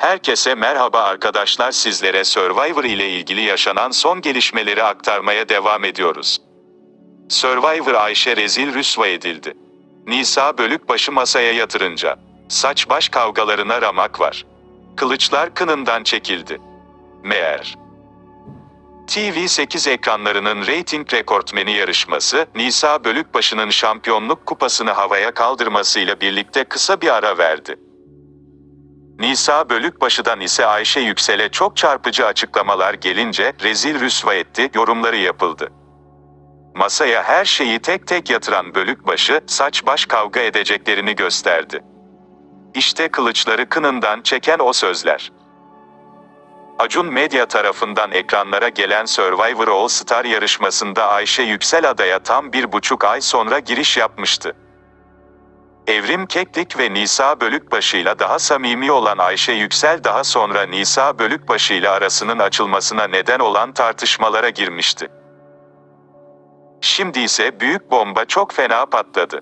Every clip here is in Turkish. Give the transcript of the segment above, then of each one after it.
Herkese merhaba arkadaşlar sizlere Survivor ile ilgili yaşanan son gelişmeleri aktarmaya devam ediyoruz. Survivor Ayşe rezil rüsva edildi. Nisa bölükbaşı masaya yatırınca. Saç baş kavgalarına ramak var. Kılıçlar kınından çekildi. Meğer. TV8 ekranlarının reyting rekortmeni yarışması, Nisa Bölükbaşı'nın şampiyonluk kupasını havaya kaldırmasıyla birlikte kısa bir ara verdi. Nisa Bölükbaşı'dan ise Ayşe Yüksel'e çok çarpıcı açıklamalar gelince rezil rüsva etti yorumları yapıldı. Masaya her şeyi tek tek yatıran Bölükbaşı saç baş kavga edeceklerini gösterdi. İşte kılıçları kınından çeken o sözler. Acun Medya tarafından ekranlara gelen Survivor All Star yarışmasında Ayşe Yüksel adaya tam bir buçuk ay sonra giriş yapmıştı. Evrim Keklik ve Nisa Bölükbaşı'yla daha samimi olan Ayşe Yüksel daha sonra Nisa Bölükbaşı'yla arasının açılmasına neden olan tartışmalara girmişti. Şimdi ise büyük bomba çok fena patladı.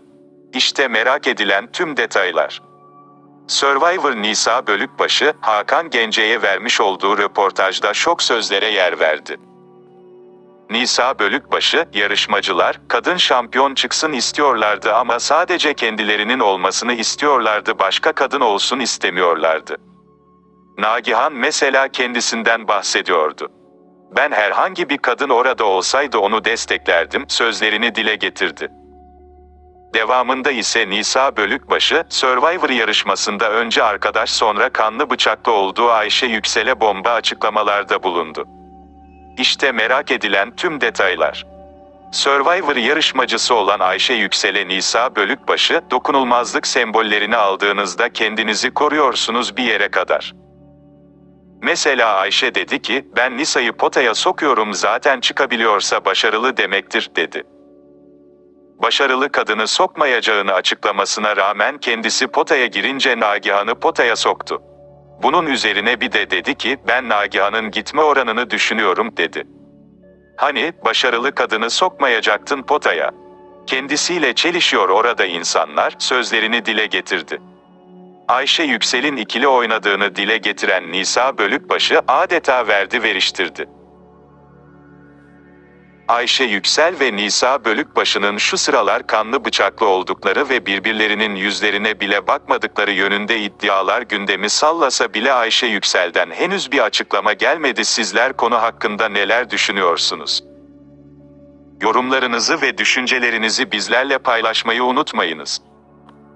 İşte merak edilen tüm detaylar. Survivor Nisa Bölükbaşı, Hakan Gence'ye vermiş olduğu röportajda şok sözlere yer verdi. Nisa Bölükbaşı, yarışmacılar, kadın şampiyon çıksın istiyorlardı ama sadece kendilerinin olmasını istiyorlardı başka kadın olsun istemiyorlardı. Nagihan mesela kendisinden bahsediyordu. Ben herhangi bir kadın orada olsaydı onu desteklerdim, sözlerini dile getirdi. Devamında ise Nisa Bölükbaşı, Survivor yarışmasında önce arkadaş sonra kanlı bıçaklı olduğu Ayşe Yüksel'e bomba açıklamalarda bulundu. İşte merak edilen tüm detaylar. Survivor yarışmacısı olan Ayşe Yüksel'e Nisa Bölükbaşı, dokunulmazlık sembollerini aldığınızda kendinizi koruyorsunuz bir yere kadar. Mesela Ayşe dedi ki, ben Nisa'yı potaya sokuyorum zaten çıkabiliyorsa başarılı demektir, dedi. Başarılı kadını sokmayacağını açıklamasına rağmen kendisi potaya girince Nagihan'ı potaya soktu. Bunun üzerine bir de dedi ki, ben Nagihan'ın gitme oranını düşünüyorum, dedi. Hani, başarılı kadını sokmayacaktın potaya. Kendisiyle çelişiyor orada insanlar, sözlerini dile getirdi. Ayşe Yüksel'in ikili oynadığını dile getiren Nisa Bölükbaşı adeta verdi veriştirdi. Ayşe Yüksel ve Nisa Bölükbaşı'nın şu sıralar kanlı bıçaklı oldukları ve birbirlerinin yüzlerine bile bakmadıkları yönünde iddialar gündemi sallasa bile Ayşe Yüksel'den henüz bir açıklama gelmedi. Sizler konu hakkında neler düşünüyorsunuz? Yorumlarınızı ve düşüncelerinizi bizlerle paylaşmayı unutmayınız.